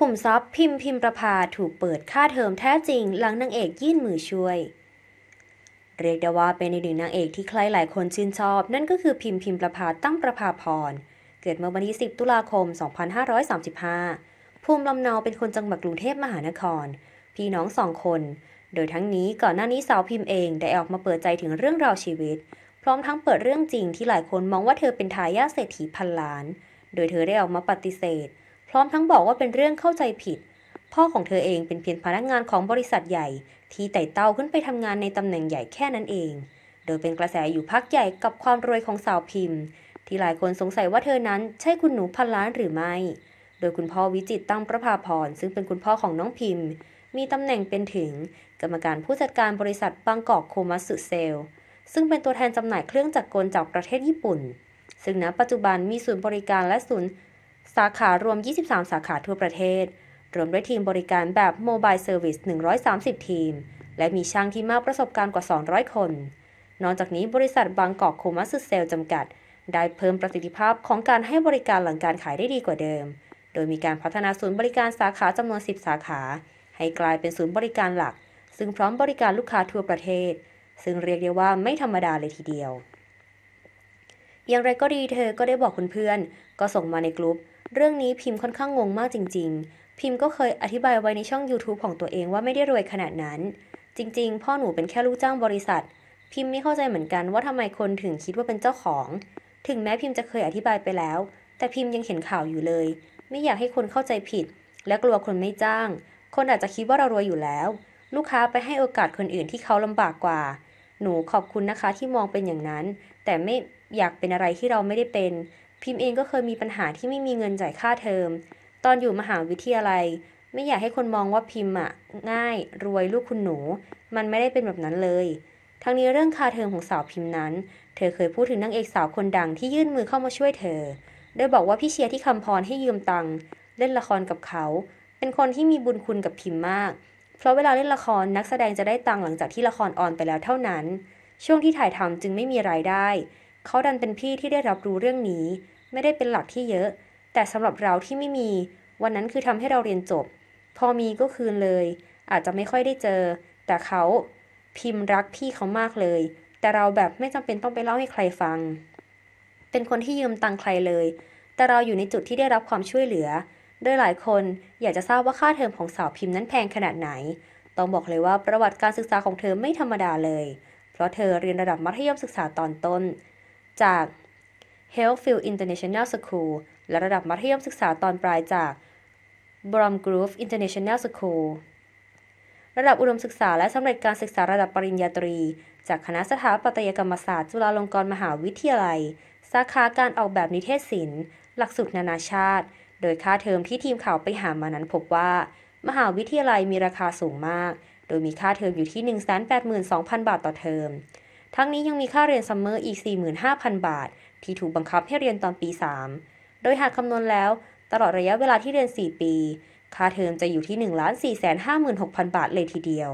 ขุมทรัพย์พิมพ์พิมประภาถูกเปิดค่าเทอมแท้จริง หลังนางเอกยื่นมือช่วย เรียกได้ว่าเป็นอีกหนึ่งนางเอกที่ใครหลายคนชื่นชอบ นั่นก็คือพิมพ์พิมประภาตั้งประภาพร เกิดเมื่อวันที่ 10 ตุลาคม 2535 ภูมิลำเนาเป็นคนจังหวัดกรุงเทพมหานคร พี่น้องสองคน โดยทั้งนี้ก่อนหน้านี้สาวพิมพ์เองได้ออกมาเปิดใจถึงเรื่องราวชีวิต พร้อมทั้งเปิดเรื่องจริงที่หลายคนมองว่าเธอเป็นทายาทเศรษฐีพันล้าน โดยเธอได้ออกมาปฏิเสธ พร้อมทั้งบอกว่าเป็นเรื่องเข้าใจผิด พ่อของเธอเองเป็นเพียงพนักงานของบริษัทใหญ่ ที่ไต่เต้าขึ้นไปทำงานในตำแหน่งใหญ่แค่นั้นเอง โดยเป็นกระแสอยู่พักใหญ่กับความรวยของสาวพิมพ์ ที่หลายคนสงสัยว่าเธอนั้นใช่คุณหนูพันล้านหรือไม่ โดยคุณพ่อวิจิตตั้งประภาพรซึ่งเป็นคุณพ่อของน้องพิมพ์ มีตำแหน่งเป็นถึง กรรมการผู้จัดการบริษัทบางกอกโคมัสึเซลซึ่งเป็นตัวแทนจำหน่ายเครื่องจักรกลจากประเทศญี่ปุ่น ซึ่งณปัจจุบันมีศูนย์บริการและศูนย์ สาขารวม 23 สาขาทั่วประเทศ รวมด้วยทีมบริการแบบโมบายเซอร์วิส 130 ทีม และมีช่างที่มากประสบการณ์กว่า 200 คน นอกจากนี้บริษัทบางกอกโคมัสเซลจำกัด ได้เพิ่มประสิทธิภาพของการให้บริการหลังการขายได้ดีกว่าเดิม โดยมีการพัฒนาศูนย์บริการสาขาจำนวน 10 สาขา ให้กลายเป็นศูนย์บริการหลัก ซึ่งพร้อมบริการลูกค้าทั่วประเทศ ซึ่งเรียกได้ว่าไม่ธรรมดาเลยทีเดียว อย่างไรก็ดีเธอก็ได้บอกเพื่อนๆ ก็ส่งมาในกลุ่มเรื่องนี้พิมพ์ค่อนข้างงงมากจริง ๆ พิมพ์ก็เคยอธิบายไว้ในช่อง YouTube ของตัวเองว่าไม่ได้รวยขนาดนั้น จริง ๆ พ่อหนูเป็นแค่ลูกจ้างบริษัท พิมพ์ไม่เข้าใจเหมือนกันว่าทำไมคนถึงคิดว่าเป็นเจ้าของ ถึงแม้พิมพ์จะเคยอธิบายไปแล้ว แต่พิมพ์ยังเห็นข่าวอยู่เลย ไม่อยากให้คนเข้าใจผิด และกลัวคนไม่จ้าง คนอาจจะคิดว่าเรารวยอยู่แล้ว ลูกค้าไปให้โอกาสคนอื่นที่เขาลำบากกว่า หนูขอบคุณนะคะที่มองเป็นอย่างนั้น แต่ไม่อยากเป็นอะไรที่เราไม่ได้เป็น พิมพ์เองก็เคยมีปัญหาที่ไม่มีเงินจ่ายค่าเทอม ตอนอยู่มหาวิทยาลัย ไม่อยากให้คนมองว่าพิมพ์อะง่าย รวยลูกคุณหนู มันไม่ได้เป็นแบบนั้นเลย ทั้งนี้เรื่องค่าเทอมของสาวพิมพ์นั้น เธอเคยพูดถึงนางเอกสาวคนดังที่ยื่นมือเข้ามาช่วยเธอ โดยบอกว่าพี่เชียร์ที่คำพรให้ยืมตังค์เล่นละครกับเขา เป็นคนที่มีบุญคุณกับพิมพ์มาก เพราะเวลาเล่นละครนักแสดงจะได้ตังค์หลังจากที่ละครออนไปแล้วเท่านั้น ช่วงที่ถ่ายทำจึงไม่มีรายได้ เขาดันเป็นพี่ที่ได้รับรู้เรื่องนี้ ไม่ได้เป็นหลักที่เยอะ แต่สำหรับเราที่ไม่มี วันนั้นคือทำให้เราเรียนจบ พอมีก็คืนเลย อาจจะไม่ค่อยได้เจอ แต่เขาพิมพ์รักพี่เขามากเลย แต่เราแบบไม่จำเป็นต้องไปเล่าให้ใครฟัง เป็นคนที่ยืมตังใครเลย แต่เราอยู่ในจุดที่ได้รับความช่วยเหลือ โดยหลายคนอยากจะทราบว่าค่าเทอมของสาวพิมพ์นั้นแพงขนาดไหน ต้องบอกเลยว่าประวัติการศึกษาของเธอไม่ธรรมดาเลย เพราะเธอเรียนระดับมัธยมศึกษาตอนต้น จาก Hellfield International School และระดับมัธยมศึกษาตอนปลายจาก Bromgrove International School ระดับอุดมศึกษาและสำเร็จการศึกษาระดับปริญญาตรี จากคณะสถาปัตยกรรมศาสตร์จุฬาลงกรณ์มหาวิทยาลัย สาขาการออกแบบนิเทศศิลป์ หลักสูตรนานาชาติ โดยค่าเทอมที่ทีมข่าวไปหามานั้นพบว่า มหาวิทยาลัยมีราคาสูงมาก โดยมีค่าเทอมอยู่ที่ 182,000 บาทต่อเทอม ทั้งนี้ยังมีค่าเรียนซัมเมอร์อีก 45,000 บาท ที่ถูกบังคับให้เรียนตอนปี 3 โดยหากคำนวณแล้ว ตลอดระยะเวลาที่เรียน 4 ปี ค่าเทอมจะอยู่ที่ 1 4 5 6 0 0 0 บาทเลยทีเดียว